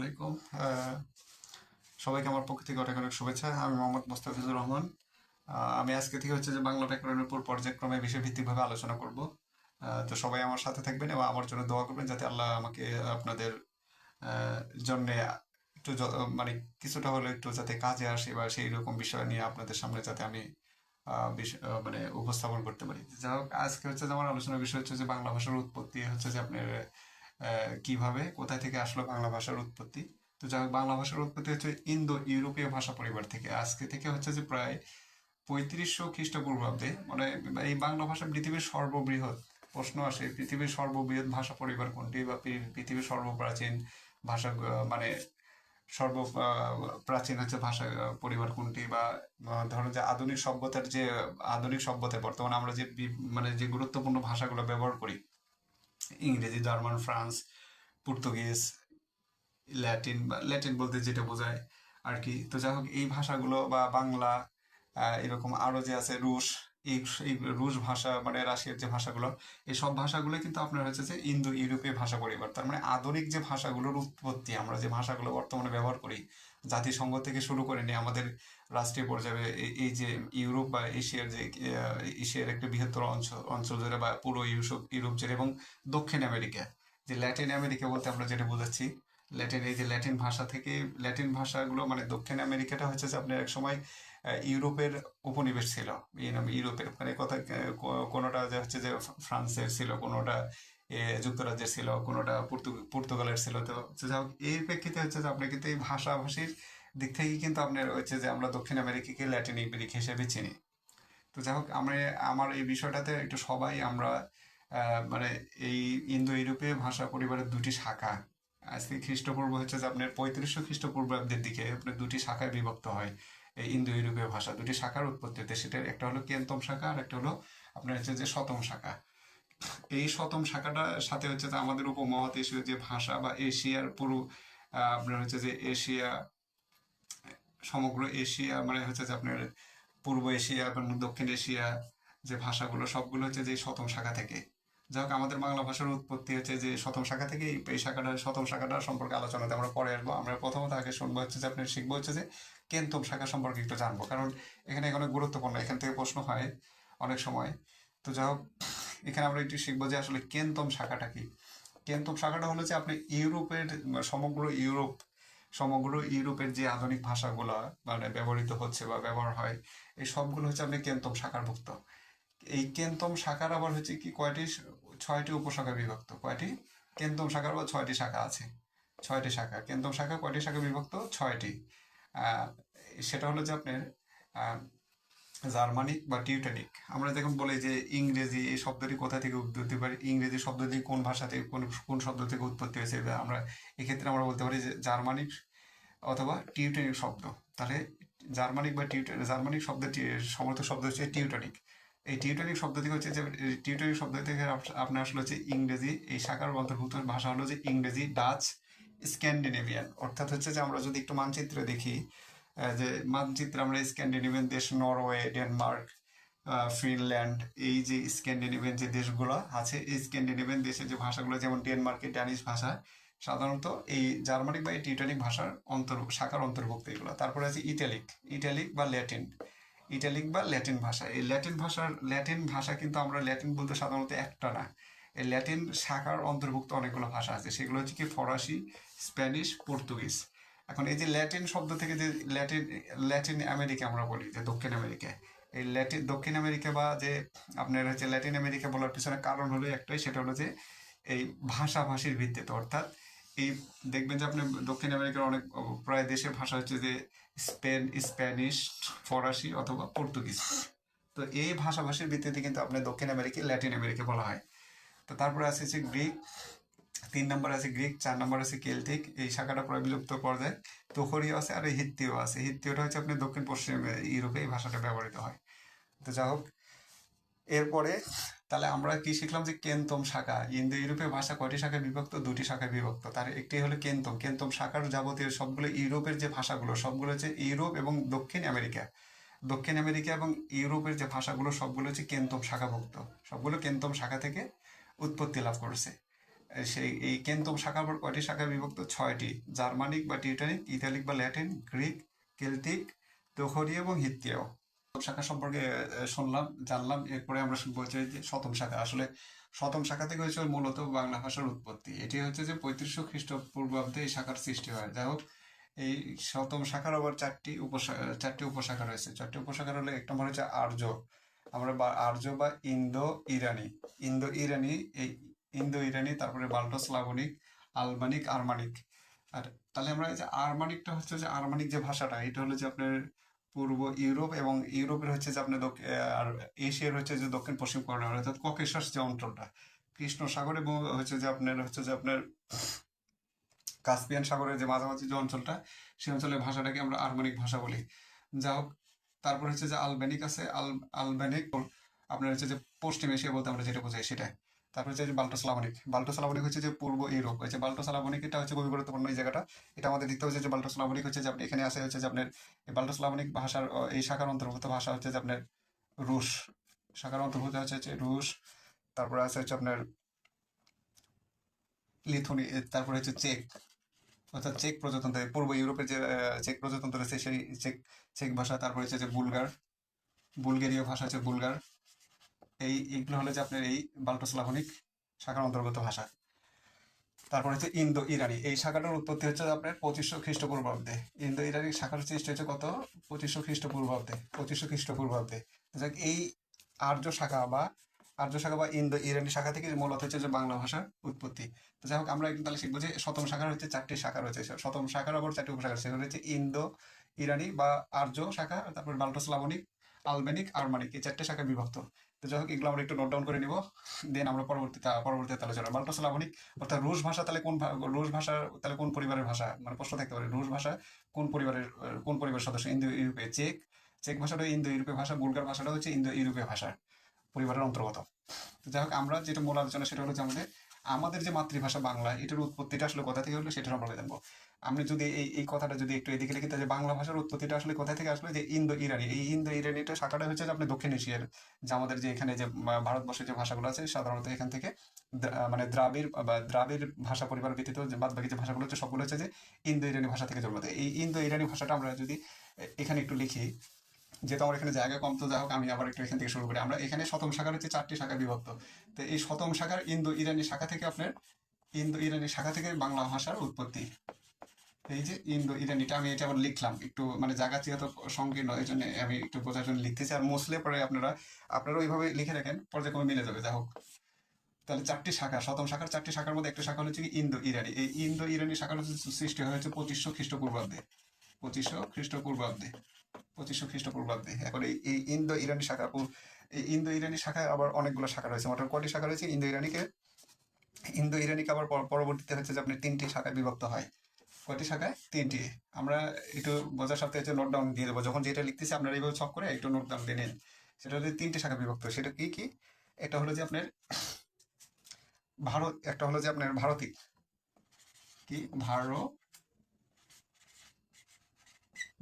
আলাইকুম। সবাইকে আমার পক্ষ থেকে অনেক অনেক শুভেচ্ছা। আমি মোহাম্মদ মোস্তাফিজুর রহমান। আমি আজকে থেকে হচ্ছে যে বাংলা ব্যাকরণের উপর পর্যায়ক্রমে বিষয়ভিত্তিকভাবে আলোচনা করব। তো সবাই আমার সাথে থাকবেন এবং আমার জন্য দোয়া করবেন যাতে আল্লাহ আমাকে আপনাদের জন্য একটু মানে কিছুটা হলেও একটু যাতে কাজে আসে বা সেই রকম বিষয় নিয়ে আপনাদের সামনে যাতে আমি মানে উপস্থাপন করতে পারি। যাই হোক, আজকে হচ্ছে যে আমার আলোচনার বিষয় হচ্ছে যে বাংলা ভাষার উৎপত্তি, হচ্ছে যে আপনার কীভাবে, কোথায় থেকে আসলো বাংলা ভাষার উৎপত্তি? তো যাই বাংলা ভাষার উৎপত্তি হচ্ছে ইন্দো ইউরোপীয় ভাষা পরিবার থেকে। আজকে থেকে হচ্ছে যে প্রায় পঁয়ত্রিশশো খ্রিস্টপূর্বাব্দে মানে এই বাংলা ভাষা পৃথিবীর সর্ববৃহৎ প্রশ্ন আসে, পৃথিবীর সর্ববৃহৎ ভাষা পরিবার কোনটি বা পৃথিবীর সর্বপ্রাচীন ভাষা মানে সর্ব প্রাচীন হচ্ছে ভাষা পরিবার কোনটি বা ধরুন যে আধুনিক সভ্যতার যে, আধুনিক সভ্যতায় বর্তমানে আমরা যে মানে যে গুরুত্বপূর্ণ ভাষাগুলো ব্যবহার করি ইংরেজি, জার্মান, ফ্রান্স, পর্তুগিজ, ল্যাটিন বা ল্যাটিন বলতে যেটা বোঝায় আর কি। তো যাই হোক, এই ভাষাগুলো বা বাংলা এরকম আরও যে আছে রুশ, এই রুশ ভাষা মানে রাশিয়ার যে ভাষাগুলো, এই সব ভাষাগুলো কিন্তু আপনার হচ্ছে যে ইন্দো ইউরোপীয় ভাষা পরিবার। তার মানে আধুনিক যে ভাষাগুলোর উৎপত্তি, আমরা যে ভাষাগুলো বর্তমানে ব্যবহার করি জাতিসংঘ থেকে শুরু করে নিয়ে আমাদের রাষ্ট্রীয় পর্যায়ে এই- যে ইউরোপ বা এশিয়ার যে এশিয়ার একটা বৃহত্তর অঞ্চল অঞ্চল জুড়ে বা পুরো ইউরোপ ইউরোপ জুড়ে এবং দক্ষিণ আমেরিকা, যে ল্যাটিন আমেরিকা বলতে আমরা যেটা বোঝাচ্ছি, ল্যাটিন, এই যে ল্যাটিন ভাষা থেকে, ল্যাটিন ভাষাগুলো মানে দক্ষিণ আমেরিকাটা হচ্ছে যে আপনার এক সময় ইউরোপের উপনিবেশ ছিল, ইউরোপের মানে কথা কোনোটা যে হচ্ছে যে ফ্রান্সের ছিল, কোনোটা যুক্তরাজ্যের ছিল কোনোটা পর্তু- পর্তুগালের ছিল। তো যাই হোক, এই প্রেক্ষিতে হচ্ছে যে আপনি কিন্তু এই ভাষাভাষীর দিক থেকে কিন্তু আপনার হচ্ছে যে আমরা দক্ষিণ আমেরিকাকে ল্যাটিন আমেরিকা হিসেবে চিনি। তো যাই হোক আমরা আমার এই বিষয়টাতে একটু সবাই আমরা মানে এই ইন্দো ইউরোপীয় ভাষা পরিবারের দুটি শাখা। আজকে খ্রিস্টপূর্ব হচ্ছে যে আপনার পঁয়ত্রিশশো খ্রিস্টপূর্বাব্দের দিকে আপনার দুটি শাখায় বিভক্ত হয় এই ইন্দো ইউরোপীয় ভাষা। দুটি শাখার উৎপত্তিতে সেটা একটা হলো কেন্তম শাখা আর একটা হলো আপনার হচ্ছে যে শতম শাখা। এই শতম শাখাটার সাথে হচ্ছে যে আমাদের উপমহাদেশীয় যে ভাষা বা এশিয়ার পুরো আপনার হচ্ছে যে এশিয়া, সমগ্র এশিয়া মানে হচ্ছে যে আপনার পূর্ব এশিয়া এবং দক্ষিণ এশিয়া যে ভাষাগুলো, সবগুলো হচ্ছে যে শতম শাখা থেকে। যাই হোক, আমাদের বাংলা ভাষার উৎপত্তি হচ্ছে যে শতম শাখা থেকে এই শাখাটা শতম শাখাটা সম্পর্কে আলোচনাতে আমরা পরে আসব। আমরা প্রথমত আগে শুনব হচ্ছে যে আপনি শিখব হচ্ছে যে কেন্তম শাখা সম্পর্কে একটু জানব, কারণ এখানে অনেক গুরুত্বপূর্ণ, এখান থেকে প্রশ্ন হয় অনেক সময়। তো যাই হোক এখানে আমরা একটু শিখব যে আসলে কেন্তম শাখাটা কি? কেন্তম শাখাটা হলো যে আপনি ইউরোপের, সমগ্র ইউরোপ, সমগ্র ইউরোপের যে আধুনিক ভাষাগুলো মানে ব্যবহৃত হচ্ছে বা ব্যবহার হয়, এই সবগুলো হচ্ছে আপনি কেন্তম শাখার শাখারভুক্ত এই কেন্তম শাখার আবার হচ্ছে কি কয়টি, ছয়টি উপশাখা বিভক্ত? কয়টি? কেন্তম শাখার বা ছয়টি শাখা আছে। ছয়টি শাখা। কেন্তম শাখা কয়টি শাখা বিভক্ত? ছয়টি। সেটা হলো যে আপনার জার্মানিক বা টিউটানিক। আমরা যখন বলি যে ইংরেজি এই শব্দটি কোথা থেকে উৎপত্তি পারে ইংরেজি শব্দটি কোন ভাষা থেকে, কোন কোন শব্দ থেকে উৎপত্তি হয়েছে আমরা এক্ষেত্রে আমরা বলতে পারি যে জার্মানিক অথবা টিউটনিক শব্দ। তাহলে জার্মানিক বা টিউটন জার্মানিক শব্দটি সমর্থক শব্দ হচ্ছে টিউটনিক। এই টিউটনিক শব্দ থেকে হচ্ছে যে টিউটনিক শব্দ থেকে আপনার আসলে হচ্ছে ইংরেজি, এই শাখার অন্তর্ভুক্ত ভাষা হলো যে ইংরেজি, ডাচ, স্ক্যান্ডিনেভিয়ান। অর্থাৎ হচ্ছে যে আমরা যদি একটু মানচিত্রে দেখি যে মানচিত্রে আমরা স্ক্যান্ডিনেভিয়ান দেশ নরওয়ে ডেনমার্ক ফিনল্যান্ড এই যে স্ক্যান্ডিনেভিয়ান যে দেশগুলো আছে, এই স্ক্যান্ডিনেভিয়ান দেশের যে ভাষাগুলো, যেমন ডেনমার্কের ড্যানিশ ভাষা, সাধারণত এই জার্মানিক বা এই টিউটানিক ভাষার অন্তর, শাখার অন্তর্ভুক্ত এগুলো। তারপরে আছে ইটালিক ইটালিক বা ল্যাটিন ইটালিক বা ল্যাটিন ভাষা। এই ল্যাটিন ভাষার ল্যাটিন ভাষা কিন্তু আমরা ল্যাটিন বলতে সাধারণত একটা না। এই ল্যাটিন শাখার অন্তর্ভুক্ত অনেকগুলো ভাষা আছে। সেগুলো হচ্ছে কি ফরাসি, স্প্যানিশ, পর্তুগিজ। এখন এই যে ল্যাটিন শব্দ থেকে যে ল্যাটিন ল্যাটিন আমেরিকা আমরা বলি, যে দক্ষিণ আমেরিকা এই ল্যাটিন, দক্ষিণ আমেরিকা বা যে আপনার হচ্ছে ল্যাটিন আমেরিকা বলার পিছনে কারণ হলো একটাই, সেটা হলো যে এই ভাষাভাষীর ভিত্তিতে, অর্থাৎ এই দেখবেন যে আপনি দক্ষিণ আমেরিকার অনেক, প্রায় দেশের ভাষা হচ্ছে যে স্পেন, স্প্যানিশ, ফরাসি অথবা পর্তুগিজ। তো এই ভাষাভাষীর ভিত্তিতে কিন্তু আপনার দক্ষিণ আমেরিকা ল্যাটিন আমেরিকা বলা হয়। তো তারপরে আছে হচ্ছে গ্রিক তিন নম্বর আছে গ্রিক, চার নম্বর আছে কেলথিক এই শাখাটা প্রায় বিলুপ্ত পর্যায়ে। তোখরীয় আছে আর হিত্তীয় আছে। হিত্তীয়টা হচ্ছে আপনি দক্ষিণ পশ্চিম ইউরোপে এই ভাষাটা ব্যবহৃত হয়। তো যা হোক, এরপরে তাহলে আমরা কি শিখলাম যে কেন্তম শাখা? ইন্দো ইউরোপীয় ভাষা কয়টি শাখায় বিভক্ত? দুটি শাখায় বিভক্ত। তার একটি হলো কেন্তম। কেন্তম শাখার যাবতীয় সবগুলো ইউরোপের যে ভাষাগুলো, সবগুলো হচ্ছে ইউরোপ এবং দক্ষিণ আমেরিকা। দক্ষিণ আমেরিকা এবং ইউরোপের যে ভাষাগুলো, সবগুলো হচ্ছে কেন্তম শাখাভুক্ত। সবগুলো কেন্তম শাখা থেকে উৎপত্তি লাভ করেছে। সেই, এই কেন্তম পর কয়টি শাখায় বিভক্ত? ছয়টি। জার্মানিক বা টিউটানিক, ইতালিক বা ল্যাটিন, গ্রিক, কেল্টিক দোখরি এবং হিত্তীয়। শাখা সম্পর্কে শুনলাম, জানলাম। এরপরে আমরা শুনব যে শতম শাখা। আসলে শতম শাখা থেকে হচ্ছে মূলত বাংলা ভাষার উৎপত্তি। এটি হচ্ছে যে পঁয়ত্রিশশো খ্রিস্টপূর্বাব্দে এই শাখার সৃষ্টি হয়। যাই হোক, এই শতম শাখার আবার চারটি উপশাখা চারটি উপশাখা রয়েছে। চারটি উপশাখা হলো এক নম্বর হচ্ছে আর্য। আমরা আর্য বা ইন্দো ইরানি ইন্দো ইরানি এই ইন্দো, ইরানি, তারপরে বাল্টো, স্লাভনিক আলবানিক আরমানিক। আর তাহলে আমরা যে আরমানিকটা হচ্ছে যে আরমানিক যে ভাষাটা, এটা হলো যে আপনার পূর্ব ইউরোপ এবং ইউরোপের হচ্ছে যে আপনার আর এশিয়ার হচ্ছে যে দক্ষিণ পশ্চিম কর্নার অর্থাৎ ককেশাস যে অঞ্চলটা। কৃষ্ণ সাগর এবং হচ্ছে যে আপনার, হচ্ছে যে আপনার কাস্পিয়ান সাগরের যে মাঝামাঝি যে অঞ্চলটা সেই অঞ্চলের ভাষাটাকে আমরা আরমানিক ভাষা বলি। যা হোক, তারপর হচ্ছে যে আলবেনিক আছে। আল আলবেনিক আপনার হচ্ছে যে পশ্চিম এশিয়া বলতে আমরা যেটা বোঝাই সেটা তারপর হচ্ছে বাল্টো যে বাল্টোস্লাভনিক বাল্টোস্লাভনিক হচ্ছে যে পূর্ব ইউরোপ। হচ্ছে বাল্টোস্লাভনিক এটা হচ্ছে খুবই গুরুত্বপূর্ণ এই জায়গাটা। এটা আমাদের দেখতে হচ্ছে যে বাল্টো বাল্টোস্লাভনিক হচ্ছে যে আপনি এখানে আসে হচ্ছে যে আপনার এই বাল্টোস্লাভনিক ভাষার এই শাখার অন্তর্ভুক্ত ভাষা হচ্ছে যে আপনার রুশ। শাখার অন্তর্ভুক্ত হচ্ছে হচ্ছে রুশ, তারপরে আছে হচ্ছে আপনার লিথুনি তারপরে হচ্ছে চেক। অর্থাৎ চেক প্রজাতন্ত্র পূর্ব ইউরোপের যে চেক প্রজাতন্ত্র রয়েছে সেই চেক চেক ভাষা, তারপরে হচ্ছে যে বুলগার, বুলগেরীয় ভাষা হচ্ছে বুলগার। এই এইগুলো হলো যে আপনার এই বাল্টোস্লাভনিক শাখার অন্তর্গত ভাষা। তারপর হচ্ছে ইন্দো ইরানি এই শাখাটার উৎপত্তি হচ্ছে আপনার পঁচিশশো খ্রিস্টপূর্বাব্দে। ইন্দো ইরানি শাখার সৃষ্টি হচ্ছে কত? পঁচিশশো খ্রিস্টপূর্বাব্দে। পঁচিশশো খ্রিস্টপূর্বাব্দে। যাক, এই আর্য শাখা বা আর্য শাখা বা ইন্দো ইরানি শাখা থেকে মূলত হচ্ছে যে বাংলা ভাষার উৎপত্তি। তো যাই হোক, আমরা একটু তাহলে শিখব যে শতম শাখার হচ্ছে চারটি শাখা রয়েছে। শতম শাখার আবার চারটি উপশাখা সেগুলো হচ্ছে ইন্দো ইরানি বা আর্য শাখা, তারপর বাল্টোস্লাভনিক, আলবেনিক, আরমানিক। এই চারটে শাখায় বিভক্ত। যাই হোক, এগুলো আমরা একটু নোট ডাউন করে নিব। দেন আমরা পরবর্তীতে পরবর্তীতে আলোচনা বাল্টোস্লাভনিক অর্থাৎ রুশ ভাষা তাহলে কোন রুশ ভাষা তাহলে কোন পরিবারের ভাষা? মানে প্রশ্ন থাকতে পারে, রুশ ভাষা কোন পরিবারের কোন পরিবারের সদস্য? ইন্দো ইউরোপে চেক চেক ভাষাটা ইন্দো ইউরোপীয় ভাষা, বুলগার ভাষাটা হচ্ছে ইন্দো ইউরোপীয় ভাষা পরিবারের অন্তর্গত। তো যাই হোক, আমরা যেটা মূল আলোচনা সেটা হলো যে আমাদের আমাদের যে মাতৃভাষা বাংলা, এটার উৎপত্তিটা আসলে কোথা থেকে হলো সেটা আমরা জানব। আমি যদি এই এই কথাটা যদি একটু এদিকে লিখি তাহলে বাংলা ভাষার উৎপত্তিটা আসলে কোথা থেকে আসলে? যে ইন্দো ইরানি এই ইন্দো ইরানিটা শাখাটা হচ্ছে যে আপনি দক্ষিণ এশিয়ার, যে আমাদের যে এখানে যে ভারতবর্ষের যে ভাষাগুলো আছে, সাধারণত এখান থেকে মানে দ্রাবিড়, বা দ্রাবিড় ভাষা পরিবার ব্যতীত যে বাদ বাকি যে ভাষাগুলো হচ্ছে, সবগুলো হচ্ছে যে ইন্দো ইরানি ভাষা থেকে জন্ম দেয়। এই ইন্দো ইরানি ভাষাটা আমরা যদি এখানে একটু লিখি যেহেতু আমার এখানে জায়গা কম, তো যাই হোক, আমি আবার একটু এখান থেকে শুরু করি। আমরা এখানে শতম শাখার হচ্ছে চারটি শাখা বিভক্ত। তো এই শতম শাখার ইন্দো ইরানি শাখা থেকে আপনার ইন্দো ইরানি শাখা থেকে বাংলা ভাষার উৎপত্তি। এই যে ইন্দো ইরানিটা আমি এটা আবার লিখলাম। একটু মানে জায়গা যেহেতু সংকীর্ণ, এই জন্য আমি একটু বোঝার জন্য লিখতেছি। আর মুসলে পরে আপনারা আপনারা ওইভাবে লিখে রাখেন পর্যায়ক্রমে মিলে যাবে। যাই হোক, তাহলে চারটি শাখা, শতম শাখার চারটি শাখার মধ্যে একটা শাখা হচ্ছে ইন্দো ইরানি এই ইন্দো ইরানি শাখার সৃষ্টি হয়েছে পঁচিশশো খ্রিস্টপূর্বাব্দে। পঁচিশশো খ্রিস্টপূর্বাব্দে পঁচিশশো খ্রিস্টপূর্বাব্দে। এখন এই ইন্দো ইরানি শাখা এই ইন্দো ইরানি শাখায় আবার অনেকগুলো শাখা রয়েছে মোট কটি শাখা রয়েছে? ইন্দো ইরানিকে ইন্দো ইরানিকে আবার পর- পরবর্তীতে হচ্ছে যে আপনি তিনটি শাখায় বিভক্ত হয়। কয়টি শাখায়? তিনটি। আমরা একটু বোঝার সাথে হচ্ছে নোট ডাউন দিয়ে দেবো। যখন যেটা লিখতেছি আপনারা এইভাবে ছক করে একটু নোট ডাউন দিয়ে নিন। সেটা হচ্ছে তিনটি শাখা বিভক্ত। সেটা কি কি? একটা হলো যে আপনার ভারত, একটা হলো যে আপনার ভারতী। কি? ভারত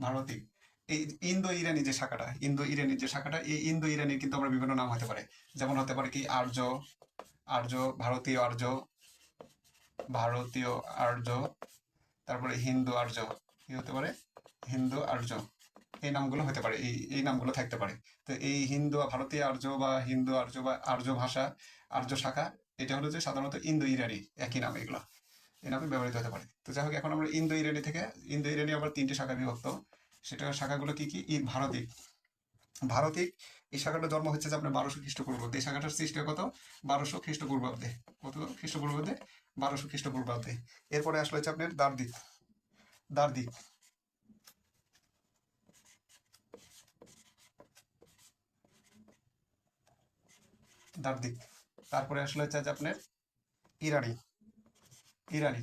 ভারতিক এই ইন্দো ইরানি যে শাখাটা ইন্দো ইরানি যে শাখাটা, এই ইন্দো ইরানি কিন্তু আমরা বিভিন্ন নাম হতে পারে। যেমন হতে পারে কি আর্য আর্য, ভারতীয় আর্য ভারতীয় আর্য, তারপরে হিন্দু আর্য, কি হতে পারে? হিন্দু আর্য। এই নামগুলো হতে পারে, এই এই নামগুলো থাকতে পারে। তো এই হিন্দু ভারতীয় আর্য বা হিন্দু আর্য বা আর্য ভাষা, আর্য শাখা, এটা হলো যে সাধারণত ইন্দো ইরানি একই নাম এগুলো। এই নামে ব্যবহৃত হতে পারে। তো যাই হোক, এখন আমরা ইন্দো ইরানি থেকে, ইন্দো ইরানি আবার তিনটি শাখা বিভক্ত। সেটা শাখাগুলো কি কি? ভারতিক। ভারতিক, এই শাখাটার জন্ম হচ্ছে যে আপনার বারোশো খ্রিস্টপূর্বাব্দে। এই শাখাটার সৃষ্টি কত? বারোশো খ্রিস্টপূর্বাব্দে। কত? খ্রিস্টপূর্বাব্দে? বারোশো খ্রিস্টপূর্বাব্দে। এরপরে আসলে হচ্ছে আপনার দার্দিক দার্দিক দার্দিক তারপরে আসলে হচ্ছে যে আপনার ইরানি। ইরানি।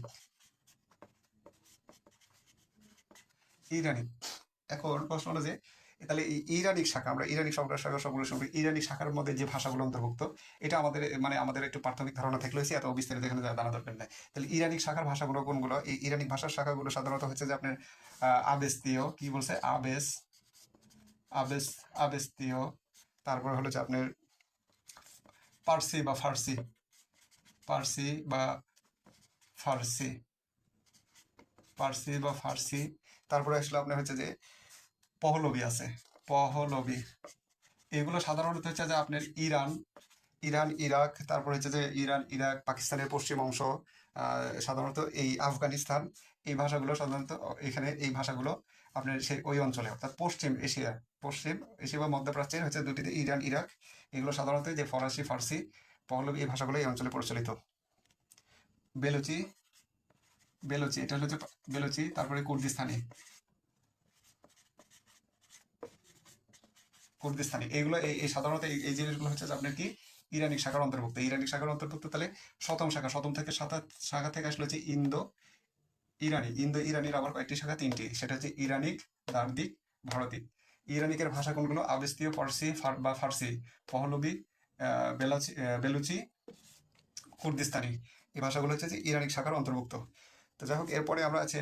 ইরানি। এখন প্রশ্ন হলো যে তাহলে ইরানিক শাখা, আমরা ইরানিক শব্দ শাখা সবগুলো সবগুলো ইরানিক শাখার মধ্যে যে ভাষাগুলো অন্তর্ভুক্ত, এটা আমাদের মানে আমাদের একটু প্রাথমিক ধারণা থাকলে হয়েছে এত বিস্তারিত এখানে জানা দরকার নেই। তাহলে ইরানিক শাখার ভাষাগুলো কোনগুলো? এই ইরানিক ভাষার শাখাগুলো সাধারণত হচ্ছে যে আপনার আবেস্তীয়, কি বলছে? আবেস আবেস, আবেস্তীয়, তারপরে হলো যে আপনার পার্সি বা ফার্সি, পার্সি বা ফার্সি। ফার্সি বা ফার্সি। তারপরে আসলে আপনার হচ্ছে যে পহলবি আছে। পহলবি। এগুলো সাধারণত হচ্ছে যে আপনার ইরান ইরান, ইরাক, তারপর হচ্ছে যে ইরান, ইরাক, পাকিস্তানের পশ্চিম অংশ সাধারণত এই আফগানিস্তান, এই ভাষাগুলো সাধারণত এখানে এই ভাষাগুলো আপনার সেই ওই অঞ্চলে, অর্থাৎ পশ্চিম এশিয়া পশ্চিম এশিয়া বা মধ্যপ্রাচ্যের হচ্ছে দুটিতে ইরান, ইরাক। এগুলো সাধারণত যে ফরাসি, ফার্সি, পহলবি এই ভাষাগুলো এই অঞ্চলে প্রচলিত। বেলুচি বেলুচি, এটা হচ্ছে বেলুচি, তারপরে কুর্দিস্তানি। কুর্দিস্তানি এইগুলো এই সাধারণত এই জিনিসগুলো হচ্ছে আপনার কি? ইরানিক শাখার অন্তর্ভুক্ত। ইরানিক শাখার অন্তর্ভুক্ত তাহলে শতম শাখা, শতম থেকে সাতা শাখা থেকে আসলে হচ্ছে ইন্দো ইরানি। ইন্দো ইরানির আবার কয়েকটি শাখা, তিনটি। সেটা হচ্ছে ইরানিক দার্দিক ভারতিক ইরানিকের ভাষা কোনগুলো? আবেস্তীয় ফার্সি ফার- বা ফার্সি। পহলবি বেলুচি, কুর্দিস্তানি। এই ভাষাগুলো হচ্ছে যে ইরানিক শাখার অন্তর্ভুক্ত। তো যাই হোক এরপরে আমরা আছে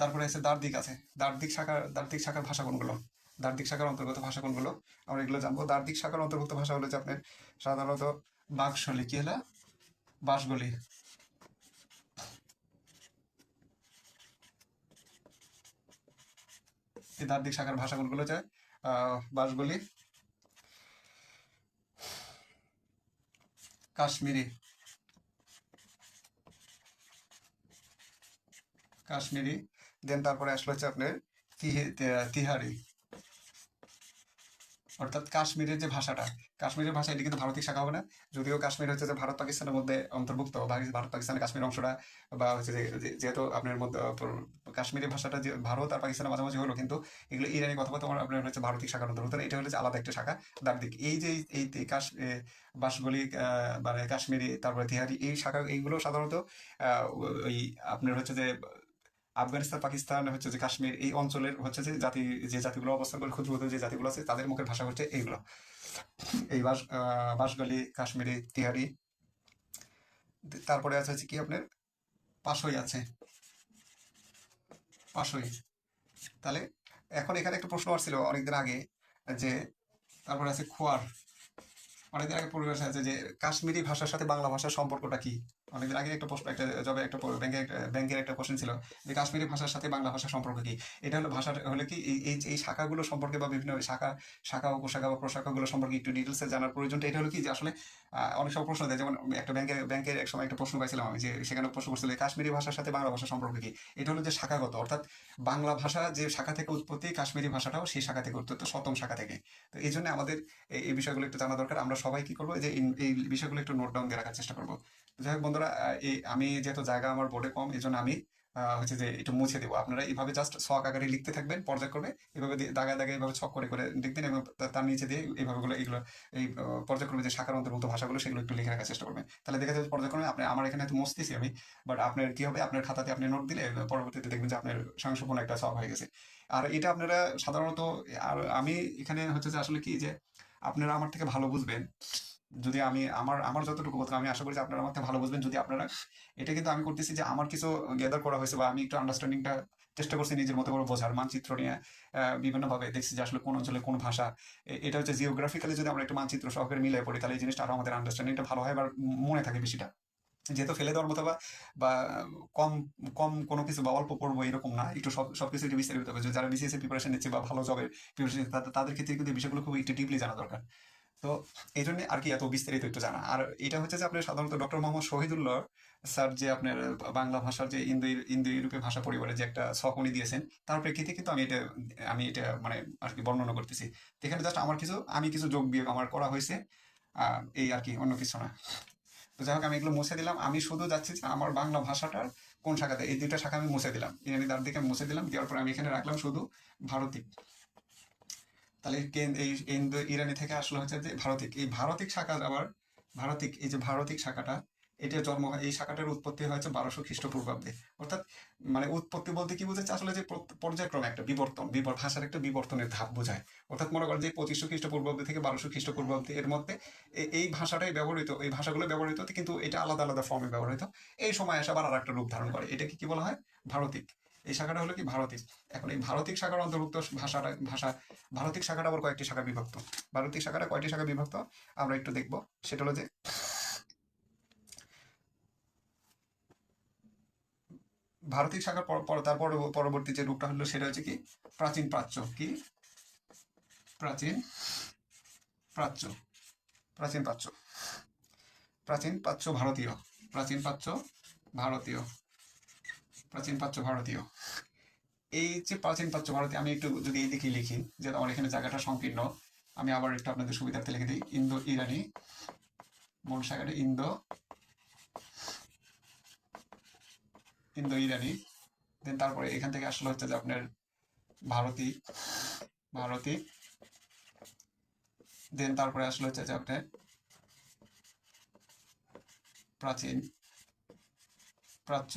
তারপরে আছে দার্দিক আছে। দার্দিক শাখার দার্দিক শাখার ভাষা কোনগুলো? দার্দিক শাখার অন্তর্গত ভাষা কোনগুলো? আমরা এগুলো জানব। দার্দিক শাখার অন্তর্ভুক্ত ভাষা হলো যে আপনার সাধারণত বাকশলি। কি হলো? বাসগলি এই দার্দিক শাখার ভাষা কোনগুলো আহ, বাসগলি কাশ্মীরি। কাশ্মীরি দেন তারপরে আসলে হচ্ছে আপনার তিহি- তিহারি। অর্থাৎ কাশ্মীরের যে ভাষাটা, কাশ্মীরের ভাষা এটি কিন্তু ভারতীয় শাখা হবে না। যদিও কাশ্মীর হচ্ছে যে ভারত পাকিস্তানের মধ্যে অন্তর্ভুক্ত ভারত পাকিস্তানের কাশ্মীর অংশটা, বা হচ্ছে যে যেহেতু আপনার মধ্যে কাশ্মীরি ভাষাটা যে ভারত আর পাকিস্তানের মাঝামাঝি হলো, কিন্তু এগুলো ইরানি কথাবার্তা আমার আপনার হচ্ছে ভারতীয় শাখার অন্তর্ভুক্ত এটা যে আলাদা একটা শাখা। দার্দিক এই যে, এই কাশ বাসগুলি মানে কাশ্মীরি, তারপরে তিহারি, এই শাখা, এইগুলো সাধারণত ওই আপনার হচ্ছে যে আফগানিস্তান, পাকিস্তান হচ্ছে যে কাশ্মীর, এই অঞ্চলের হচ্ছে যে জাতি, যে জাতিগুলো অবস্থান করে, ক্ষুদ্র যে জাতিগুলো আছে, তাদের মুখের ভাষা হচ্ছে এইগুলো। এই বাস বাসগালি কাশ্মীরি, তিহারি। তারপরে আছে হচ্ছে কি আপনার? পাশই আছে। পাশই। তাহলে এখন এখানে একটা প্রশ্ন আসছিল অনেকদিন আগে যে, তারপরে আছে খোয়ার। অনেকদিন আগে পরিবেশ আছে যে, কাশ্মীরি ভাষার সাথে বাংলা ভাষার সম্পর্কটা কি? অনেকদিন আগে একটা প্রশ্ন একটা জবে একটা ব্যাংকে ব্যাংকের একটা কোশ্চেন ছিল যে কাশ্মীরি ভাষার সাথে বাংলা ভাষার সম্পর্ক কি? এটা হলো ভাষার হলে কি? এই এই শাখাগুলো সম্পর্কে বা বিভিন্ন শাখা শাখা উপশাখা বা প্রশাখাগুলো সম্পর্কে একটু ডিটেলসে জানার প্রয়োজনটা, এটা হলো কি যে আসলে অনেক সব প্রশ্ন দেয়, যেমন একটা ব্যাংকের ব্যাংকের এক সময় একটা প্রশ্ন পাইছিলাম আমি যে সেখানে প্রশ্ন করছিল কাশ্মীরি ভাষার সাথে বাংলা ভাষার সম্পর্ক কি? এটা হলো যে শাখাগত, অর্থাৎ বাংলা ভাষা যে শাখা থেকে উৎপত্তি, কাশ্মীরি ভাষাটাও সেই শাখা থেকে উৎপত্তি, সপ্তম শাখা থেকে। তো এই জন্য আমাদের এই বিষয়গুলো একটু জানা দরকার। আমরা সবাই কি করব? যে এই বিষয়গুলো একটু নোট ডাউন দিয়ে রাখার চেষ্টা করব। যাই হোক বন্ধুরা এই আমি যেহেতু জায়গা আমার বোর্ডে কম, এই জন্য আমি হচ্ছে যে একটু মুছে দেবো। আপনারা এইভাবে জাস্ট ছক আকারে লিখতে থাকবেন পর্যায়ক্রমে এভাবে দাগায় দাগায় এইভাবে ছক করে করে লিখবেন এবং তার নিচে দিয়ে এইভাবে গুলো, এইগুলো, এই পর্যায়ক্রমে যে শাখার অন্তর্ভুক্ত ভাষাগুলো, সেগুলো একটু লিখে রাখার চেষ্টা করবেন। তাহলে দেখা যাচ্ছে পর্যায়ক্রমে আপনি, আমার এখানে তো মুছতেছি আমি বাট আপনার কি হবে, আপনার খাতাতে আপনি নোট দিলে পরবর্তীতে দেখবেন যে আপনার সংশোধন একটা ছক হয়ে গেছে। আর এটা আপনারা সাধারণত, আর আমি এখানে হচ্ছে যে আসলে কি যে, আপনারা আমার থেকে ভালো বুঝবেন। যদি আমি আমার আমার যতটুকু কথা, আমি আশা করি যে আপনারা আমার থেকে ভালো বুঝবেন। যদি আপনারা, এটা কিন্তু আমি করতেছি যে আমার কিছু গ্যাদার করা হয়েছে বা আমি একটু আন্ডারস্ট্যান্ডিংটা চেষ্টা করছি নিজের মতো করে বোঝার, মানচিত্র নিয়ে বিভিন্নভাবে দেখছি যে আসলে কোন অঞ্চলে কোন ভাষা। এটা হচ্ছে জিওগ্রাফিক্যালি যদি আমরা একটু মানচিত্র সহকারে মিলাই পড়ি, তাহলে এই জিনিসটা আরও আমাদের আন্ডারস্ট্যান্ডিংটা ভালো হয় বা মনে থাকে বেশিটা। যেহেতু ফেলে দেওয়ার মতো বা কম কম কোনো কিছু বা অল্প পড়ব এরকম না, একটু সব, সবকিছু একটু বিস্তারিত হবে যারা বিসিএস এর প্রিপারেশন নিচ্ছে বা ভালো জবের প্রিপারেশন তাদের ক্ষেত্রে কিন্তু বিষয়গুলো খুব একটু ডিপলি জানা দরকার। তো এই জন্য আর কি এত বিস্তারিত একটু জানা। আর এটা হচ্ছে যে আপনার সাধারণত ডক্টর মোহাম্মদ শহীদুল্লাহ স্যার যে আপনার বাংলা ভাষার যে ইন্দো ইন্দো ইউরোপীয় ভাষা পরিবারে যে একটা শখ উনি দিয়েছেন, তার প্রেক্ষিতে কিন্তু আমি এটা আমি এটা মানে আর কি বর্ণনা করতেছি। এখানে জাস্ট আমার কিছু, আমি কিছু যোগ বিয়োগ আমার করা হয়েছে। এই আর কি, অন্য কিছু না। তো যাই হোক, আমি এগুলো মুছে দিলাম। আমি শুধু যাচ্ছি যে আমার বাংলা ভাষাটার কোন শাখাতে, এই দুইটা শাখা আমি মুছে দিলাম। ইরানি তার দিকে মুছে দিলাম। দেওয়ার পর আমি এখানে রাখলাম শুধু ভারতিক তাহলে এই ইন্দো ইরানি থেকে আসলে হচ্ছে যে ভারতিক, এই ভারতিক শাখা আবার ভারতিক, এই যে ভারতিক শাখাটা এটা জন্ম হয়, এই শাখাটার উৎপত্তি হয়েছে বারোশো খ্রিস্টপূর্বাব্দে। অর্থাৎ মানে উৎপত্তি বলতে কি বোঝাচ্ছে? আসলে যে প্র- পর্যায়ক্রমে একটা বিবর্তন, বিবর, ভাষার একটা বিবর্তনের ধাপ বোঝায়। অর্থাৎ মনে করেন যে পঁচিশশো খ্রিস্টপূর্বাব্দে থেকে বারোশো খ্রিস্টপূর্বাব্দে এর মধ্যে এই ভাষাটাই ব্যবহৃত, এই ভাষাগুলো ব্যবহৃত, কিন্তু এটা আলাদা আলাদা ফর্মে ব্যবহৃত। এই সময় এসে আবার আর একটা রূপ ধারণ করে। এটাকে কি বলা হয়? ভারতিক। এই শাখাটা হলো কি ভারতিক এখন এই ভারতিক শাখার অন্তর্ভুক্ত ভাষাটা, ভাষা ভারতিক শাখাটা আবার কয়েকটি শাখা বিভক্ত। ভারতিক শাখাটা কয়টি শাখা বিভক্ত? আমরা একটু দেখব। সেটা হলো যে ভারতীয় শাখার পর- তার পরবর্তী যে রূপটা হলো সেটা হচ্ছে কি? প্রাচীন প্রাচ্য। কি? প্রাচীন প্রাচ্য। প্রাচীন প্রাচ্য। প্রাচীন প্রাচ্য ভারতীয়। প্রাচীন প্রাচ্য ভারতীয়। প্রাচীন প্রাচ্য ভারতীয়। এই যে প্রাচীন প্রাচ্য ভারতীয়, আমি একটু যদি এই দিকে লিখি যে আমার এখানে জায়গাটা সংকীর্ণ। আমি আবার একটু আপনাদের সুবিধার্থে লিখে দিই। ইন্দো ইরানি শাখাটা ইন্দো ইন্দো ইরানি। দেন তারপরে এখান থেকে আসলে হচ্ছে যে আপনার ভারতী ভারতী। দেন তারপরে আসলে হচ্ছে যে আপনার প্রাচীন, প্রাচ্য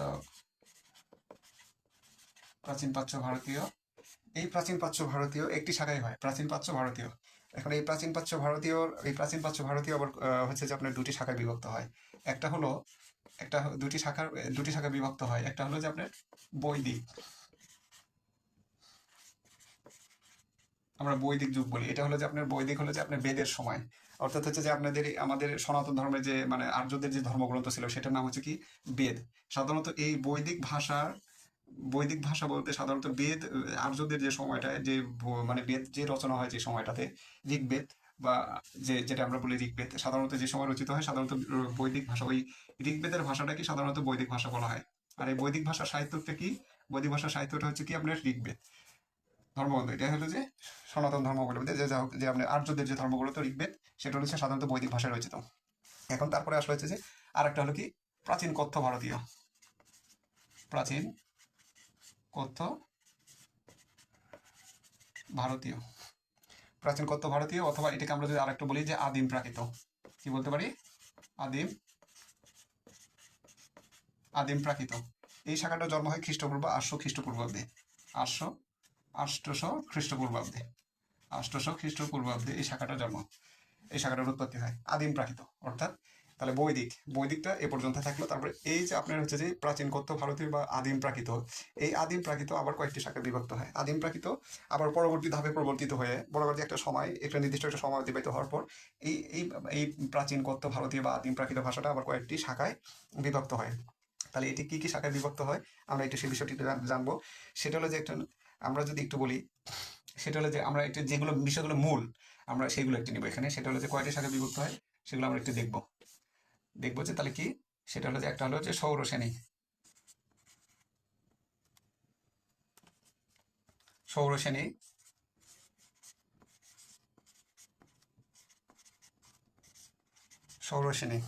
প্রাচীন প্রাচ্য ভারতীয়। এই প্রাচীন প্রাচ্য ভারতীয় একটি শাখাই হয়, প্রাচীন প্রাচ্য ভারতীয়। এখন এই প্রাচীন প্রাচ্য ভারতীয়, এই প্রাচীন প্রাচ্য ভারতীয় আবার হচ্ছে যে আপনার দুটি শাখায় বিভক্ত হয়। একটা হলো, একটা দুটি শাখার, দুটি শাখায় বিভক্ত হয়। একটা হলো যে আপনার বৈদিক। আমরা বৈদিক যুগ বলি। এটা হলো যে আপনার বৈদিক হলো যে আপনার বেদের সময়। অর্থাৎ হচ্ছে যে আপনাদের আমাদের সনাতন ধর্মের যে মানে আর্যদের যে ধর্মগ্রন্থ ছিল, সেটার নাম হচ্ছে কি? বেদ। সাধারণত এই বৈদিক ভাষার বৈদিক ভাষা বলতে সাধারণত বেদ, আর্যদের যে সময়টা, যে মানে বেদ, যে রচনা হয় যে সময়টাতে ঋগ্বেদ বা যে, যেটা আমরা বলি ঋগ্বেদ, সাধারণত যে সময় রচিত হয় সাধারণত বৈদিক ভাষা, ওই ঋগ্বেদের ভাষাটা কি সাধারণত বৈদিক ভাষা বলা হয়। আর এই বৈদিক ভাষা সাহিত্যটা কি? বৈদিক ভাষা সাহিত্যটা হচ্ছে কি আপনার ঋগ্বেদ। ধর্মগ্রন্থ, এটা হলো যে সনাতন ধর্ম বলে যে, যা আপনার আর্যদের যে ধর্মগুলো, তো ঋগ্বেদ, সেটা হচ্ছে সাধারণত বৈদিক ভাষায় রচিত। এখন তারপরে আসলে হচ্ছে যে আরেকটা হলো কি? প্রাচীন কথ্য ভারতীয়। প্রাচীন কথ্য ভারতীয়। প্রাচীন কথ্য ভারতীয়? অথবা এটাকে আমরা যদি আরেকটু বলি যে আদিম প্রাকৃত। কি বলতে পারি? আদিম আদিম প্রাকৃত। এই শাখাটা জন্ম হয় খ্রিস্টপূর্ব আটশো খ্রিস্টপূর্বাব্দে। আটশো আষ্টশো খ্রিস্টপূর্বাব্দে। আষ্টশো খ্রিস্টপূর্বাব্দে এই শাখাটা জন্ম। এই শাখাটার উৎপত্তি হয় আদিম প্রাকৃত, অর্থাৎ তাহলে বৈদিক, বৈদিকটা এ পর্যন্ত থাকল। তারপরে এই যে আপনার হচ্ছে যে প্রাচীন কথ্য ভারতীয় বা আদিম প্রাকৃত, এই আদিম প্রাকৃত আবার কয়েকটি শাখায় বিভক্ত হয়। আদিম প্রাকৃত আবার পরবর্তী ধাপে প্রবর্তিত হয়ে পরবর্তী একটা সময়, একটা নির্দিষ্ট একটা সময় অতিবাহিত হওয়ার পর এই এই এই প্রাচীন কথ্য ভারতীয় বা আদিম প্রাকৃত ভাষাটা আবার কয়েকটি শাখায় বিভক্ত হয়। তাহলে এটি কি কি শাখায় বিভক্ত হয়? আমরা একটু সেই বিষয়টি জানব। সেটা হলো যে একটা, আমরা যদি একটু বলি, সেটা হলো যে আমরা একটু যেগুলো, বিষয়গুলো মূল, আমরা সেগুলো একটু নিব এখানে। সেটা হলো যে কয়টি শাখায় বিভক্ত হয়, সেগুলো আমরা একটু দেখব। দেখব যে তাহলে কি? সেটা হলো যে একটা হলো যে সৌরশ্রেণী সৌরশ্রেণী সৌরশ্রেণী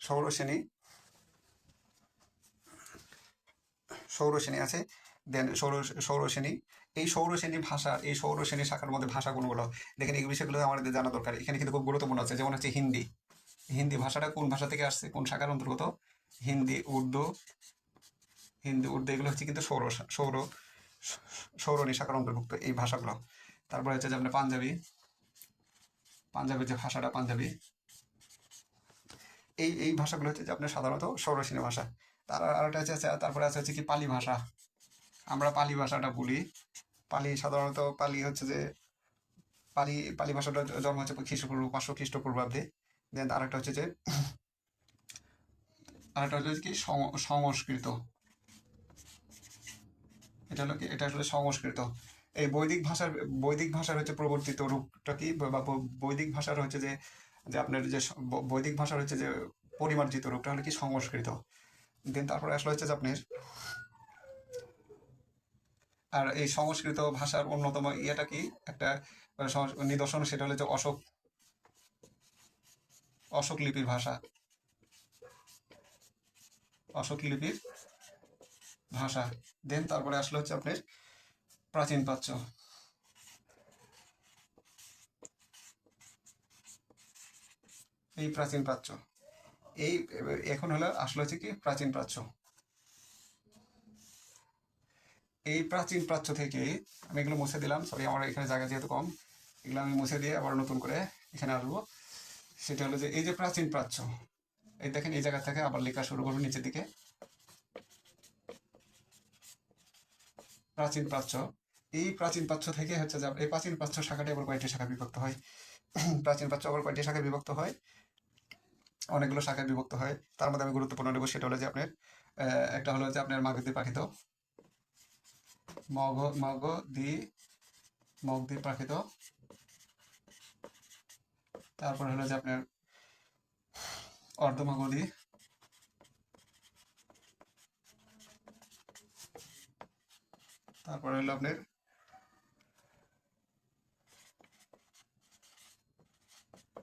সৌরশ্রেণী সৌরশ্রেণী আছে। দেন সৌর সৌরশ্রেণী এই সৌরশ্রেণী ভাষা, এই সৌরশ্রেণী শাখার মধ্যে ভাষা কোনগুলো দেখেন এই বিষয়গুলো আমাদের জানা দরকার। এখানে কিন্তু খুব গুরুত্বপূর্ণ আছে, যেমন হচ্ছে হিন্দি। হিন্দি ভাষাটা কোন ভাষা থেকে আসছে, কোন শাখার অন্তর্গত? হিন্দি, উর্দু। হিন্দি, উর্দু, এগুলো হচ্ছে কিন্তু সৌর সৌর সৌরনী শাখার অন্তর্ভুক্ত এই ভাষাগুলো। তারপরে হচ্ছে যে আপনার পাঞ্জাবি, পাঞ্জাবের যে ভাষাটা, পাঞ্জাবি। এই এই ভাষাগুলো হচ্ছে যে আপনার সাধারণত সৌরসেনী ভাষা। তার আরেকটা হচ্ছে তারপরে আছে হচ্ছে কি পালি ভাষা। আমরা পালি ভাষাটা বলি। পালি সাধারণত পালি হচ্ছে যে, পালি পালি ভাষাটা জন্ম হচ্ছে খ্রিস্টপূর্ব, পাঁচশো খ্রিস্টপূর্বাব্দে। দেন আরেকটা হচ্ছে যে, আরেকটা হচ্ছে কি সংস্কৃত। এটা হলো কি, এটা আসলে সংস্কৃত। এই বৈদিক ভাষার বৈদিক ভাষার হচ্ছে প্রবর্তিত রূপটা কি, বা বৈদিক ভাষার হচ্ছে যে যে আপনার যে বৈদিক ভাষার হচ্ছে যে পরিমার্জিত রূপটা হলো কি সংস্কৃত। দেন তারপরে আসলে হচ্ছে যে আপনার, আর এই সংস্কৃত ভাষার অন্যতম ইয়েটা কি, একটা নিদর্শন সেটা হলো যে অশোক অশোক লিপির ভাষা। অশোক লিপির ভাষা। দেন তারপরে আসলে হচ্ছে আপনার প্রাচীন প্রাচ্য এই প্রাচীন প্রাচ্য এই এখন হলো আসলে হচ্ছে কি প্রাচীন প্রাচ্য এই প্রাচীন প্রাচ্য থেকে আমি এগুলো মুছে দিলাম। সরি আমার এখানে জায়গা যেহেতু কম, এগুলো আমি মুছে দিয়ে আবার নতুন করে এখানে আসব। সেটা হলো যে এই যে প্রাচীন প্রাচ্য, এই দেখেন, এই জায়গা থেকে আবার লেখা শুরু করব নিচের দিকে। প্রাচীন প্রাচ্য, এই প্রাচীন প্রাচ্য থেকে হচ্ছে যে এই প্রাচীন প্রাচ্য শাখাটি আবার কয়েকটি শাখা বিভক্ত হয়। প্রাচীন প্রাচ্য আবার কয়েকটি শাখায় বিভক্ত হয়। অনেকগুলো শাখায় বিভক্ত হয়। তার মধ্যে আমি গুরুত্বপূর্ণ নেব, সেটা হলো যে আপনার একটা হলো যে আপনার মাগধি প্রাকৃত। মগ মগ দি মগধি প্রাকৃত। তারপর হলো যে আপনার অর্ধমাগধি তারপর হলো আপনার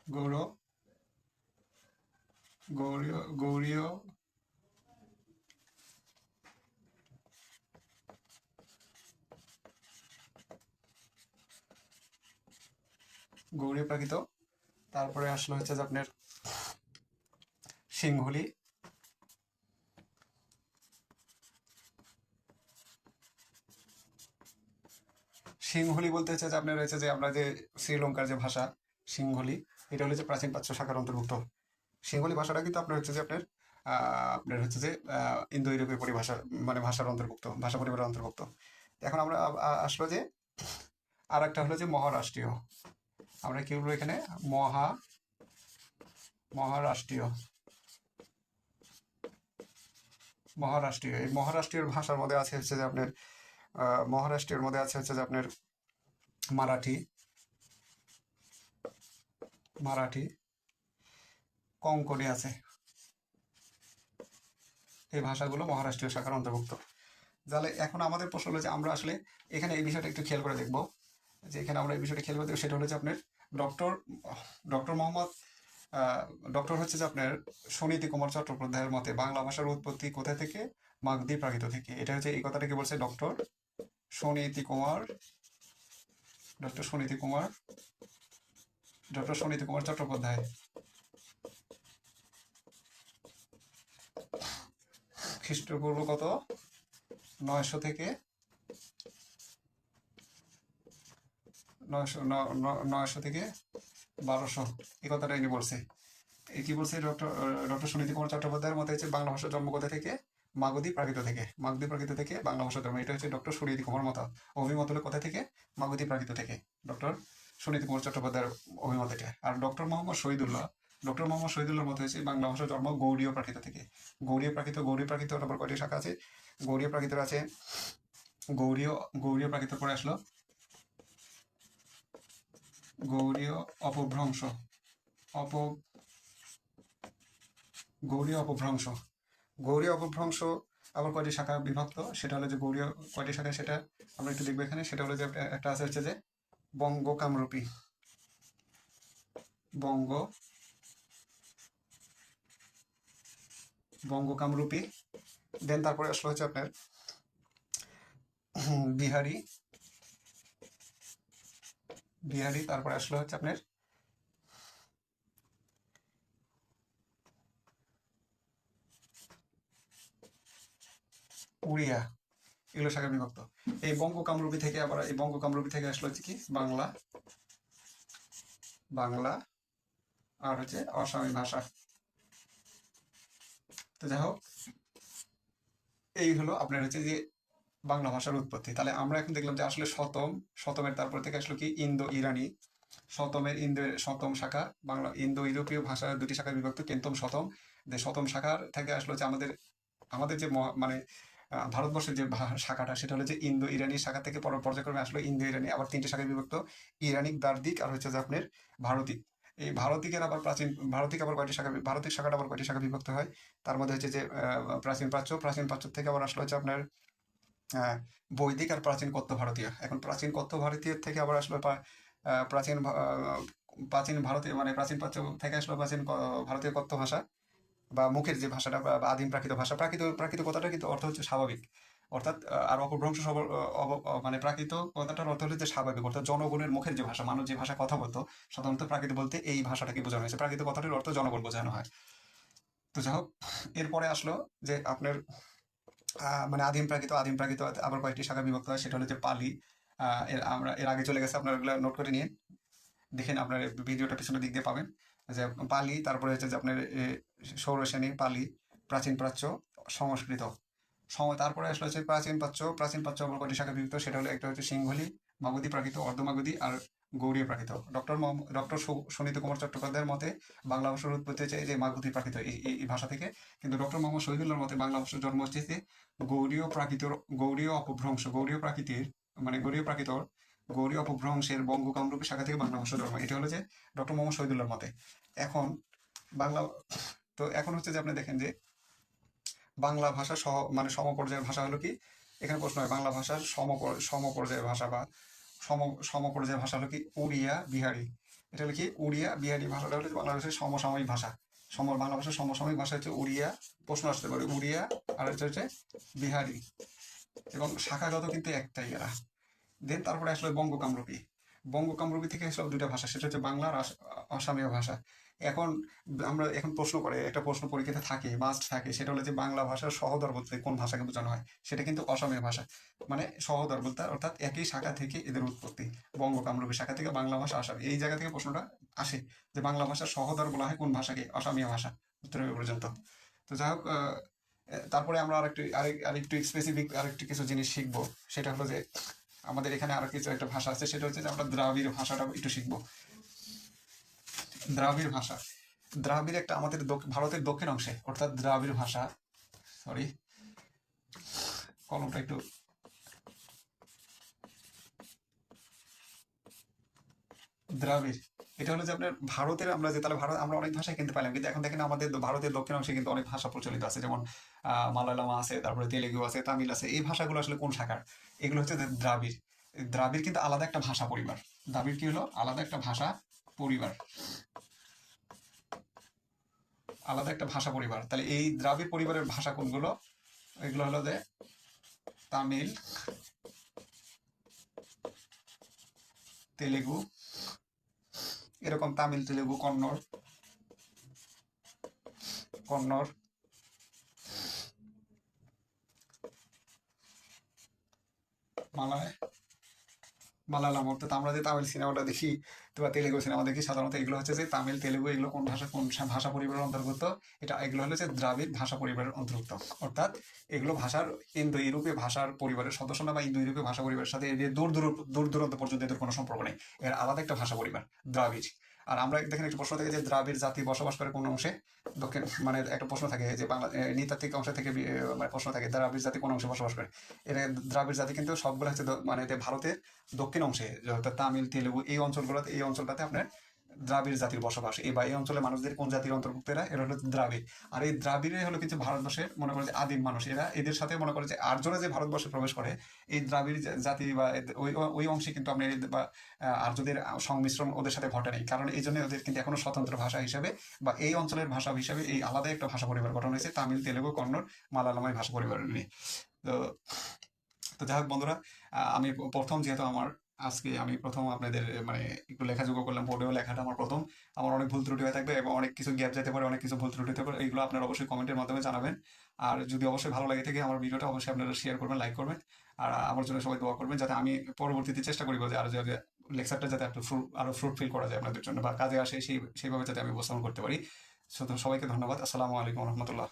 গৌর গৌরীয় গৌরীয় গৌরী প্রাকৃত তারপরে আসলো হচ্ছে যে আপনার সিংহলি সিংহলি বলতে হচ্ছে যে আপনার রয়েছে যে আমরা যে শ্রীলঙ্কার যে ভাষা সিংহলি এটা যে প্রাচীন প্রাচ্য শাখার অন্তর্ভুক্ত। সিংহলি ভাষাটা কিন্তু আপনার হচ্ছে যে আপনার আপনার হচ্ছে যে ইন্দো ইউরোপীয় পরিভাষা মানে ভাষার অন্তর্ভুক্ত, ভাষা পরিবারের অন্তর্ভুক্ত। এখন আমরা আসলো যে আর একটা হলো যে মহারাষ্ট্রীয়। আমরা কি বলব এখানে? মহা, মহারাষ্ট্রীয়। মহারাষ্ট্রীয়। এই মহারাষ্ট্রীয় ভাষার মধ্যে আছে হচ্ছে যে আপনার মহারাষ্ট্রের মধ্যে আছে হচ্ছে যে আপনার মারাঠি। মারাঠি। কঙ্কণি আছে। এই ভাষাগুলো মহারাষ্ট্রীয় শাখার অন্তর্ভুক্ত। তাহলে এখন আমাদের প্রশ্ন হলো যে আমরা আসলে এখানে এই বিষয়টা একটু খেয়াল করে দেখব। যে এখানে আমরা এই বিষয়টা খেয়াল করে সেটা যে আপনার ডক্টর ডক্টর মোহাম্মদ ডক্টর হচ্ছে যে আপনার সুনীতি কুমার চট্টোপাধ্যায়ের মতে বাংলা ভাষার উৎপত্তি কোথা থেকে? মাগধি প্রাকৃত থেকে। এটা হচ্ছে এই কথাটাকে বলছে doctor Suniti Kumar, doctor Suniti Kumar, doctor Suniti Kumar Chattopadhyay. খ্রিস্টপূর্ব কত? নয়শো থেকে নয়শো নয়শো থেকে বারোশো, এই কথাটা ইনি বলছে। কি বলছে? ডক্টর ডক্টর সুনীতি কুমার চট্টোপাধ্যায়ের মতে হচ্ছে বাংলা ভাষার জন্ম কোথা থেকে? মাগধী প্রাকৃত থেকে। মাগধী প্রাকৃত থেকে বাংলা ভাষার জন্ম। এটা হচ্ছে ডক্টর সুনীতি কুমার মত। অভিমত হলো কোথা থেকে? মাগধী প্রাকৃত থেকে। ডক্টর সুনীতি কুমার চট্টোপাধ্যায়ের অভিমত এটা। আর ডক্টর মোহাম্মদ শহীদুল্লাহ, ডক্টর মোহাম্মদ শহীদুল্লাহর মতে হচ্ছে বাংলা ভাষার জন্ম গৌড়ীয় প্রাকৃত থেকে। গৌড়ীয় প্রাকৃত গৌরী প্রাকৃত আবার কয়টি শাখা আছে? গৌড়ীয় প্রাকৃতের আছে গৌরীয় গৌরীয় প্রাকৃত পরে আসলো গৌরীয় অপভ্রংশ। অপ গৌরীয় অপভ্রংশ। গৌরীয় অপভ্রংশ আবার কয়টি শাখা বিভক্ত? সেটা হলো যে গৌরীয় কয়টি শাখা সেটা আমরা একটু দেখব এখানে। সেটা হলো যে একটা- আছে হচ্ছে যে বঙ্গ কামরূপী বঙ্গ বঙ্গ কামরূপী দেন তারপরে আসলো হচ্ছে আপনার বিহারি বিহারি, তারপরে আসলো হচ্ছে আপনার উড়িয়া, এগুলো শাখা বিভক্ত। এই বঙ্গ কামরূপী থেকে আবার এই বঙ্গ কামরূপী থেকে আসলো হচ্ছে কি? বাংলা বাংলা, আর হচ্ছে অসামী ভাষা। তো যাই হোক, এই হলো আপনার হচ্ছে যে বাংলা ভাষার উৎপত্তি। তাহলে আমরা এখন দেখলাম যে আসলে শতম শতমের তারপর থেকে আসলো কি? ইন্দো ইরানি শতমের ইন্দো শতম শাখা, বাংলা ইন্দো ইউরোপীয় ভাষা দুটি শাখায় বিভক্ত কেন্তম শতম যে শতম শাখার থেকে আসলো যে আমাদের আমাদের যে মানে ভারতবর্ষের যে শাখাটা, সেটা হলো যে ইন্দো ইরানি শাখা থেকে পর, পর্যায়ক্রমে আসলো ইন্দো ইরানি আবার তিনটি শাখায় বিভক্ত, ইরানিক দার্দিক আর হচ্ছে যে আপনার ভারতিক এই ভারতিকের আবার প্রাচীন, ভারতিক আবার কয়টি শাখা ভারতিক শাখাটা আবার কয়টি শাখা বিভক্ত হয়? তার মধ্যে হচ্ছে যে প্রাচীন প্রাচ্য প্রাচীন প্রাচ্য থেকে আবার আসলো হচ্ছে আপনার বৈদিক আর প্রাচীন কথ্য ভারতীয়। এখন প্রাচীন কথ্য ভারতীয় থেকে আবার আসলো প্রাচীন প্রাচীন ভারতীয় মানে প্রাচীন প্রাচ্য থেকে আসলো প্রাচীন ভারতীয় কথ্য ভাষা বা মুখের যে ভাষাটা বা আদিম প্রাকৃত ভাষা। প্রাকৃত প্রাকৃত কথাটা কিন্তু অর্থ হচ্ছে স্বাভাবিক। অর্থাৎ আর অপভ্রংশ সব- মানে প্রাকৃত কথাটার অর্থ হচ্ছে স্বাভাবিক। অর্থাৎ জনগণের মুখের যে ভাষা, মানুষ যে ভাষা কথা বলতো, সাধারণত প্রাকৃত বলতে এই ভাষাটাকে বোঝানো হয়েছে। প্রাকৃত কথাটির অর্থ জনগণ বোঝানো হয়। তো যাই হোক, এরপরে আসলো যে আপনার মানে আদিম প্রাকৃত আদিম প্রাকৃত, আবার কয়েকটি শাখা বিভক্ত হয়, সেটা হলো যে পালি। এর আমরা, এর আগে চলে গেছে, আপনারা ওগুলো নোট করে নিন দেখেন, আপনার ভিডিওটা পিছনের দিক দিয়ে পাবেন। যে পালি, তারপরে হচ্ছে যে আপনার সৌরসেনী পালি, প্রাচীন প্রাচ্য, সংস্কৃত। তারপরে আসলে হচ্ছে প্রাচীন প্রাচ্য। প্রাচীন প্রাচ্য আবার কয়টি শাখা বিভক্ত? সেটা হলো একটা হচ্ছে সিংহলি মাগধী প্রাকৃত অর্ধমাগধী আর গৌড়ীয় প্রাকৃত। ডক্টর ডক্টর সুনীত কুমার চট্টোপাধ্যায়ের মতে বাংলা ভাষার উৎপত্তি হচ্ছে যে মাগধী প্রাকৃত, এই ভাষা থেকে। কিন্তু ডক্টর মোহাম্মদ শহীদুল্লাহর মতে বাংলা ভাষার জন্ম হচ্ছে যে গৌড়ীয় প্রাকৃতর গৌড়ীয় অপভ্রংশ গৌড়ীয় প্রাকৃতির মানে গৌড়ীয় প্রাকৃতর গৌড়ীয় অপভ্রংশের বঙ্গ কামরূপী শাখা থেকে বাংলা ভাষা জন্ম। এটা হলো যে ডক্টর মোহাম্মদ শহীদুল্লাহর মতে। এখন বাংলা, তো এখন হচ্ছে যে আপনি দেখেন যে বাংলা ভাষা সহ মানে সমপর্যায়ের ভাষা হলো কি? এখানে প্রশ্ন হয়, বাংলা ভাষার সম সমপর্যায়ের ভাষা বা সম যে ভাষা হলো কি? উড়িয়া বিহারি। এটা হলো কি? উড়িয়া বিহারি ভাষাটা হলো বাংলাদেশের সমসাময়িক ভাষা। সম বাংলা ভাষার সমসাময়িক ভাষা হচ্ছে উড়িয়া প্রশ্ন আসতে পারে উড়িয়া আর হচ্ছে হচ্ছে বিহারি। এবং শাখাগত কিন্তু একটাই এরা। দেন তারপরে আসলে বঙ্গ কামরূপী বঙ্গ কামরূপী থেকে আসলে দুইটা ভাষা। সেটা হচ্ছে বাংলা আর আস- আসামীয় ভাষা। এখন আমরা এখন প্রশ্ন করে, একটা প্রশ্ন পরীক্ষাতে থাকে মাস্ট থাকে, সেটা হলো যে বাংলা ভাষার সহদর বলতে কোন ভাষাকে বোঝানো হয়? সেটা কিন্তু অসমীয় ভাষা। মানে সহদর বলতে অর্থাৎ একই শাখা থেকে এদের উৎপত্তি বঙ্গ কামরূপী শাখা থেকে বাংলা ভাষা আসামি এই জায়গা থেকে প্রশ্নটা আসে যে বাংলা ভাষার সহদর বলা হয় কোন ভাষাকে? অসমীয়া ভাষা, উত্তর পর্যন্ত। তো যাই হোক তারপরে আমরা আরেকটু, আরেক, আরেকটু স্পেসিফিক আরেকটু কিছু জিনিস শিখব। সেটা হলো যে আমাদের এখানে আরও কিছু একটা ভাষা আছে, সেটা হচ্ছে যে আমরা দ্রাবিড় ভাষাটা একটু শিখব। দ্রাবিড় ভাষা। দ্রাবিড় একটা আমাদের ভারতের দক্ষিণ অংশে, অর্থাৎ দ্রাবিড় ভাষা। সরি কলমটা একটু দ্রাবিড়। এটা হলো যে আপনার ভারতের আমরা যে, তাহলে ভারত, আমরা অনেক ভাষাই কিনতে পাইলাম, কিন্তু এখন দেখেন আমাদের ভারতের দক্ষিণ অংশে কিন্তু অনেক ভাষা প্রচলিত আছে, যেমন মালায়ালাম আছে, তারপরে তেলেগু আছে, তামিল আছে, এই ভাষাগুলো আসলে কোন শাখার? এগুলো হচ্ছে দ্রাবিড়। দ্রাবিড় কিন্তু আলাদা একটা ভাষা পরিবার। দ্রাবিড় কি হলো? আলাদা একটা ভাষা পরিবার। আলাদা একটা ভাষা পরিবার। তাহলে এই দ্রাবিড় পরিবারের ভাষা কোনগুলো? এগুলো হলো যে তামিল, তেলেগু, এরকম তামিল, তেলেগু, কন্নড় কন্নড়, মালায়, মালায়ালাম অর্থাৎ আমরা যে তামিল সিনেমাটা দেখি বা তেলেগু সিনেমা দেখি সাধারণত এগুলো হচ্ছে যে তামিল, তেলেগু এগুলো কোন ভাষা কোন ভাষা পরিবারের অন্তর্ভুক্ত? এটা এগুলো হলো যে দ্রাবিড় ভাষা পরিবারের অন্তর্ভুক্ত। অর্থাৎ এগুলো ভাষার ইন্দো ইউরোপীয় ভাষার পরিবারের সদস্য না বা ইন্দো ইউরোপীয় ভাষা পরিবারের সাথে দূর দূর দূর দূরান্ত পর্যন্ত এদের কোনো সম্পর্ক নেই। এর আলাদা একটা ভাষা পরিবার, দ্রাবিড়। আর আমরা দেখেন একটা প্রশ্ন থাকে যে দ্রাবিড় জাতি বসবাস করে কোন অংশে? দক্ষিণ মানে একটা প্রশ্ন থাকে যে বাংলা নৃতাত্ত্বিক অংশ থেকে মানে প্রশ্ন থাকে দ্রাবিড় জাতি কোন অংশে বসবাস করে? এটা দ্রাবিড় জাতি কিন্তু সবগুলো হচ্ছে মানে ভারতের দক্ষিণ অংশে অর্থাৎ তামিল, তেলেগু এই অঞ্চলগুলোতে, এই অঞ্চলটাতে আপনার দ্রাবিড় জাতির বসবাস। এই বা এই অঞ্চলের মানুষদের কোন জাতির অন্তর্ভুক্ত এরা? এরা হলো দ্রাবিড়। আর এই দ্রাবিড়ে হলো কিছু ভারতবর্ষের মনে করে যে আদিম মানুষ। এরা এদের সাথে মনে করে যে আর্যরা যে ভারতবর্ষে প্রবেশ করে, এই দ্রাবিড় জাতি বা ওই ওই অংশে কিন্তু আমরা বা আর্যদের সংমিশ্রণ ওদের সাথে ঘটে নাই। কারণ এই জন্য ওদের কিন্তু এখনও স্বতন্ত্র ভাষা হিসেবে বা এই অঞ্চলের ভাষা হিসেবে এই আলাদা একটা ভাষা পরিবার গঠন হয়েছে, তামিল, তেলেগু, কন্নড় মালায়ালামাই ভাষা পরিবার নিয়ে। তো তো যাই হোক বন্ধুরা আমি প্রথম যেহেতু আমার আজকে আমি প্রথম আপনাদের মানে একটু লেখাযোগ্য করলাম বোর্ডেও লেখাটা আমার প্রথম। আমার অনেক ভুল ত্রুটি হয়ে থাকবে এবং অনেক কিছু গ্যাপ যেতে পারে, অনেক কিছু ভুল ত্রুটি হতে পারে, এইগুলো আপনারা অবশ্যই কমেন্টের মাধ্যমে জানাবেন। আর যদি অবশ্যই ভালো লাগে থাকে আমার ভিডিওটা, অবশ্যই আপনারা শেয়ার করবেন লাইক করবেন। আর আমার জন্য সবাই দোয়া করবেন যাতে আমি পরবর্তীতে চেষ্টা করি যে আরও যাতে লেকচারটা যাতে একটু ফ্রুট আরও ফ্রুটফিল করা যায় আপনাদের জন্য বা কাজে আসে সেই, সেইভাবে যাতে আমি উপস্থাপন করতে পারি। সো, তো সবাইকে ধন্যবাদ। আসসালামু আলাইকুম রহমতুল্লাহ।